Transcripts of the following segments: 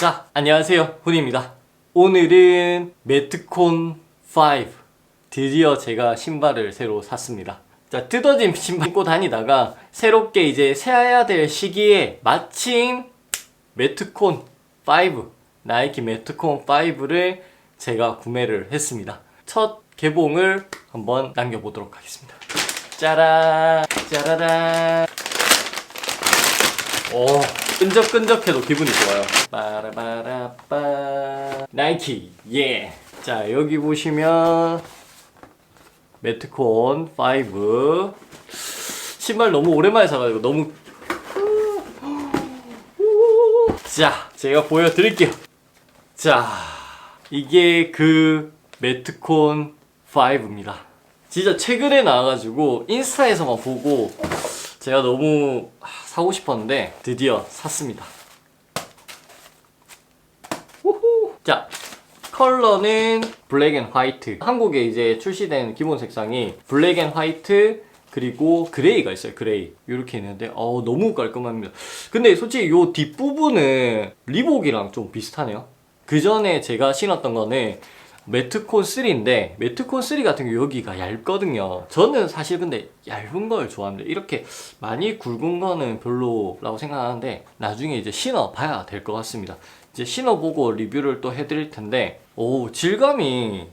자, 안녕하세요. 훈입니다. 오늘은 매트콘 5. 드디어 제가 신발을 새로 샀습니다. 자, 뜯어진 신발 신고 다니다가 새롭게 이제 새야 될 시기에 마침 매트콘 5, 나이키 매트콘 5를 제가 구매를 했습니다. 첫 개봉을 한번 남겨보도록 하겠습니다. 짜란, 짜라란. 오, 끈적끈적해도 기분이 좋아요. 빠라바라빠. 나이키, 예. 자, 여기 보시면 매트콘 5. 신발 너무 오랜만에 사가지고 너무. 자, 제가 보여드릴게요. 자, 이게 그 매트콘 5입니다. 진짜 최근에 나와가지고 인스타에서만 보고 제가 너무 아, 사고 싶었는데 드디어 샀습니다. 우후. 자, 컬러는 블랙 앤 화이트. 한국에 이제 출시된 기본 색상이 블랙 앤 화이트 그리고 그레이가 있어요. 그레이. 이렇게 있는데 어 너무 깔끔합니다. 근데 솔직히 요 뒷부분은 리복이랑 좀 비슷하네요. 그 전에 제가 신었던 거는 매트콘 3인데 매트콘 3 같은 경우 여기가 얇거든요. 저는 사실 근데 얇은 걸 좋아합니다. 이렇게 많이 굵은 거는 별로라고 생각하는데 나중에 이제 신어 봐야 될 것 같습니다. 이제 신어보고 리뷰를 또 해드릴 텐데 오 질감이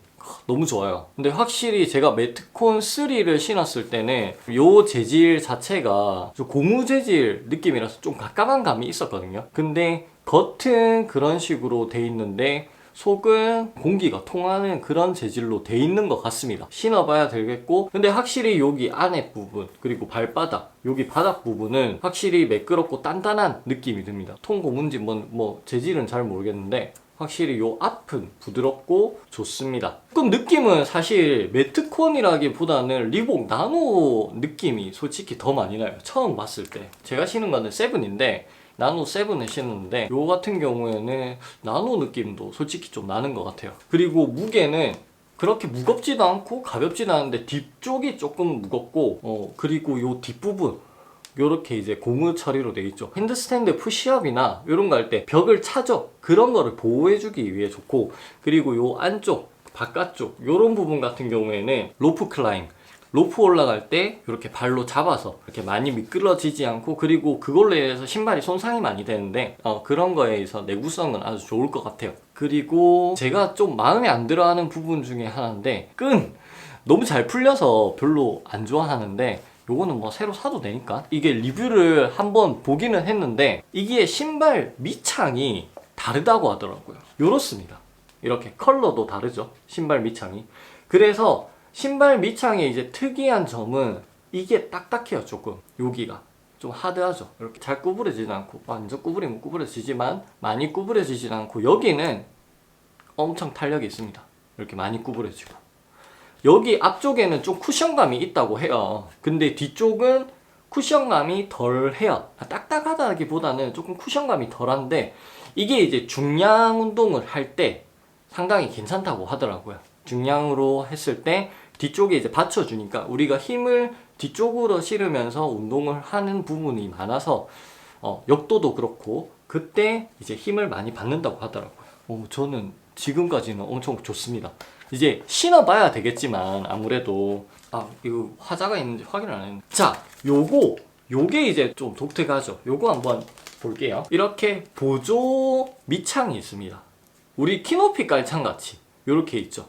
너무 좋아요. 근데 확실히 제가 매트콘 3를 신었을 때는 요 재질 자체가 좀 고무 재질 느낌이라서 좀 가까운 감이 있었거든요. 근데 겉은 그런 식으로 돼 있는데 속은 공기가 통하는 그런 재질로 돼 있는 것 같습니다. 신어봐야 되겠고, 근데 확실히 여기 안에 부분, 그리고 발바닥, 여기 바닥 부분은 확실히 매끄럽고 단단한 느낌이 듭니다. 통 고문지 뭐, 뭐 재질은 잘 모르겠는데, 확실히 요 앞은 부드럽고 좋습니다. 조금 느낌은 사실 매트콘이라기보다는 리복 나노 느낌이 솔직히 더 많이 나요. 처음 봤을 때. 제가 신은 거는 세븐인데, 나노 세븐을 신었는데 요 같은 경우에는 나노 느낌도 솔직히 좀 나는 것 같아요. 그리고 무게는 그렇게 무겁지도 않고 가볍지도 않은데 뒤쪽이 조금 무겁고 어 그리고 요 뒷부분 요렇게 이제 고무 처리로 돼 있죠. 핸드스탠드 푸시업이나 이런 거 할 때 벽을 차죠. 그런 거를 보호해 주기 위해 좋고 그리고 요 안쪽 바깥쪽 요런 부분 같은 경우에는 로프 클라임 로프 올라갈 때 이렇게 발로 잡아서 이렇게 많이 미끄러지지 않고 그리고 그걸로 인해서 신발이 손상이 많이 되는데 어, 그런 거에 있어 내구성은 아주 좋을 것 같아요. 그리고 제가 좀 마음에 안 들어하는 부분 중에 하나인데 끈! 너무 잘 풀려서 별로 안 좋아하는데 요거는 뭐 새로 사도 되니까. 이게 리뷰를 한번 보기는 했는데 이게 신발 밑창이 다르다고 하더라고요. 요렇습니다. 이렇게 컬러도 다르죠 신발 밑창이. 그래서 신발 밑창의 이제 특이한 점은 이게 딱딱해요 조금. 여기가. 좀 하드하죠. 이렇게 잘 구부러지지 않고. 완전 구부리면 구부러지지만 많이 구부러지지 않고 여기는 엄청 탄력이 있습니다. 이렇게 많이 구부러지고. 여기 앞쪽에는 좀 쿠션감이 있다고 해요. 근데 뒤쪽은 쿠션감이 덜해요. 딱딱하다기보다는 조금 쿠션감이 덜한데 이게 이제 중량 운동을 할 때 상당히 괜찮다고 하더라고요. 중량으로 했을 때 뒤쪽에 이제 받쳐주니까 우리가 힘을 뒤쪽으로 실으면서 운동을 하는 부분이 많아서 어, 역도도 그렇고 그때 이제 힘을 많이 받는다고 하더라고요. 어, 저는 지금까지는 엄청 좋습니다. 이제 신어봐야 되겠지만 아무래도 아 이거 화자가 있는지 확인을 안 했는데 자 요거 요게 이제 좀 독특하죠. 요거 한번 볼게요. 이렇게 보조 밑창이 있습니다. 우리 키높이 깔창 같이 요렇게 있죠.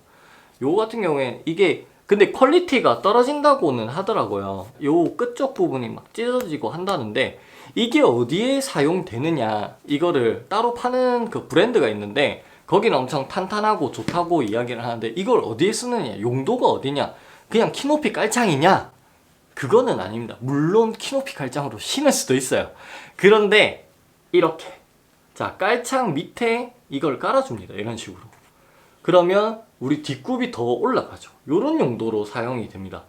요거 같은 경우에 이게 근데 퀄리티가 떨어진다고는 하더라고요. 요 끝쪽 부분이 막 찢어지고 한다는데 이게 어디에 사용되느냐 이거를 따로 파는 그 브랜드가 있는데 거기는 엄청 탄탄하고 좋다고 이야기를 하는데 이걸 어디에 쓰느냐 용도가 어디냐 그냥 키높이 깔창이냐 그거는 아닙니다. 물론 키높이 깔창으로 신을 수도 있어요. 그런데 이렇게 자 깔창 밑에 이걸 깔아줍니다. 이런 식으로. 그러면 우리 뒷굽이 더 올라가죠. 이런 용도로 사용이 됩니다.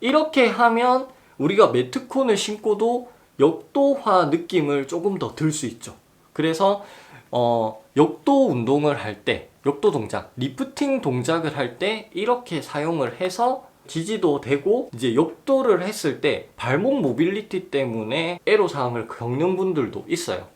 이렇게 하면 우리가 매트콘을 신고도 역도화 느낌을 조금 더 들 수 있죠. 그래서 어, 역도 운동을 할 때, 역도 동작, 리프팅 동작을 할 때 이렇게 사용을 해서 지지도 되고 이제 역도를 했을 때 발목 모빌리티 때문에 애로사항을 겪는 분들도 있어요.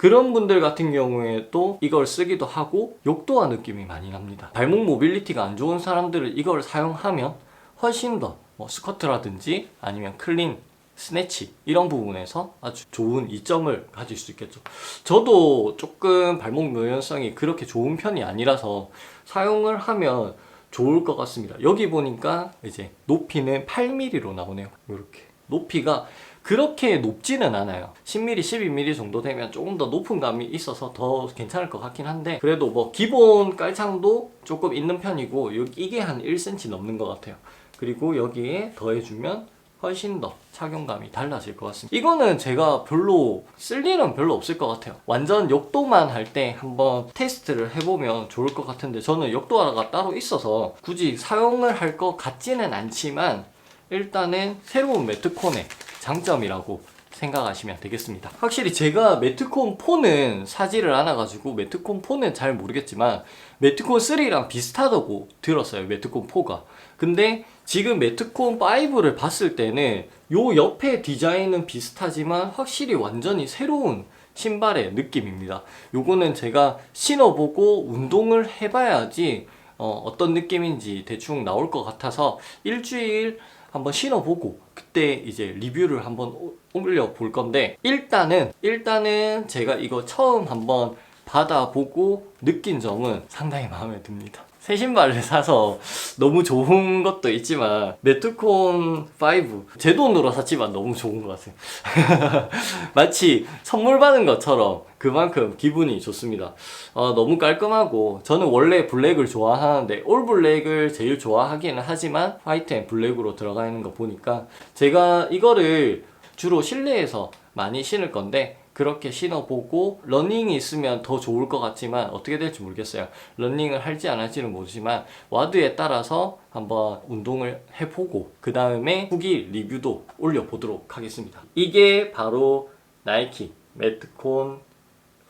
그런 분들 같은 경우에도 이걸 쓰기도 하고 욕도화 느낌이 많이 납니다. 발목 모빌리티가 안 좋은 사람들은 이걸 사용하면 훨씬 더 뭐 스쿼트라든지 아니면 클린, 스네치 이런 부분에서 아주 좋은 이점을 가질 수 있겠죠. 저도 조금 발목 유연성이 그렇게 좋은 편이 아니라서 사용을 하면 좋을 것 같습니다. 여기 보니까 이제 높이는 8mm로 나오네요. 이렇게 높이가 그렇게 높지는 않아요. 10mm, 12mm 정도 되면 조금 더 높은 감이 있어서 더 괜찮을 것 같긴 한데 그래도 뭐 기본 깔창도 조금 있는 편이고 이게 한 1cm 넘는 것 같아요. 그리고 여기에 더해주면 훨씬 더 착용감이 달라질 것 같습니다. 이거는 제가 별로 쓸 일은 별로 없을 것 같아요. 완전 역도만 할 때 한번 테스트를 해보면 좋을 것 같은데 저는 역도화가 따로 있어서 굳이 사용을 할 것 같지는 않지만 일단은 새로운 매트콘의 장점이라고 생각하시면 되겠습니다. 확실히 제가 매트콘 4는 사지를 않아가지고 매트콘 4는 잘 모르겠지만 매트콘 3랑 비슷하다고 들었어요. 매트콘 4가. 근데 지금 매트콘 5를 봤을 때는 요 옆에 디자인은 비슷하지만 확실히 완전히 새로운 신발의 느낌입니다. 요거는 제가 신어보고 운동을 해봐야지 어, 어떤 느낌인지 대충 나올 것 같아서 일주일 한번 신어보고 그때 이제 리뷰를 한번 오- 올려 볼 건데 일단은 일단은 제가 이거 처음 한번 받아보고 느낀 점은 상당히 마음에 듭니다. 새 신발을 사서 너무 좋은 것도 있지만 매트콘 5 제 돈으로 샀지만 너무 좋은 것 같아요. 마치 선물 받은 것처럼 그만큼 기분이 좋습니다. 어, 너무 깔끔하고 저는 원래 블랙을 좋아하는데 올 블랙을 제일 좋아하기는 하지만 화이트 앤 블랙으로 들어가 있는 거 보니까 제가 이거를 주로 실내에서 많이 신을 건데 그렇게 신어보고 러닝이 있으면 더 좋을 것 같지만 어떻게 될지 모르겠어요. 러닝을 할지 안 할지는 모르지만 와드에 따라서 한번 운동을 해보고 그 다음에 후기 리뷰도 올려보도록 하겠습니다. 이게 바로 나이키 매트콘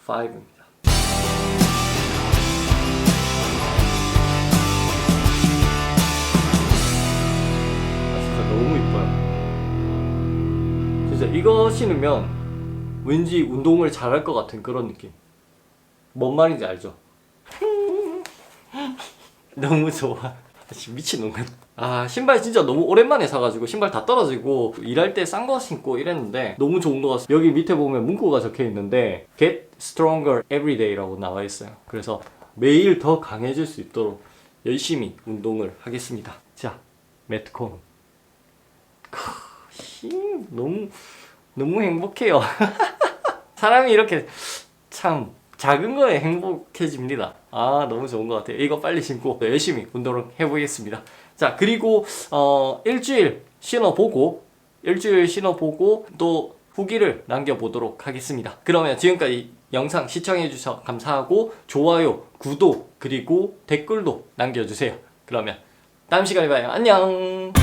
5입니다. 아, 진짜 너무 이뻐요. 진짜 이거 신으면 왠지 운동을 잘할 것 같은 그런 느낌. 뭔 말인지 알죠? 너무 좋아. 미친놈. 아, 신발 진짜 너무 오랜만에 사가지고 신발 다 떨어지고 일할 때 싼 거 신고 이랬는데 너무 좋은 거 같아요. 여기 밑에 보면 문구가 적혀 있는데 Get Stronger Every Day라고 나와 있어요. 그래서 매일 더 강해질 수 있도록 열심히 운동을 하겠습니다. 자, 매트콘. 너무 너무 행복해요. 사람이 이렇게 참 작은 거에 행복해집니다. 아 너무 좋은 것 같아요. 이거 빨리 신고 열심히 운동을 해보겠습니다. 자 그리고 어 일주일 신어보고 일주일 신어보고 또 후기를 남겨보도록 하겠습니다. 그러면 지금까지 영상 시청해주셔서 감사하고 좋아요, 구독 그리고 댓글도 남겨주세요. 그러면 다음 시간에 봐요. 안녕.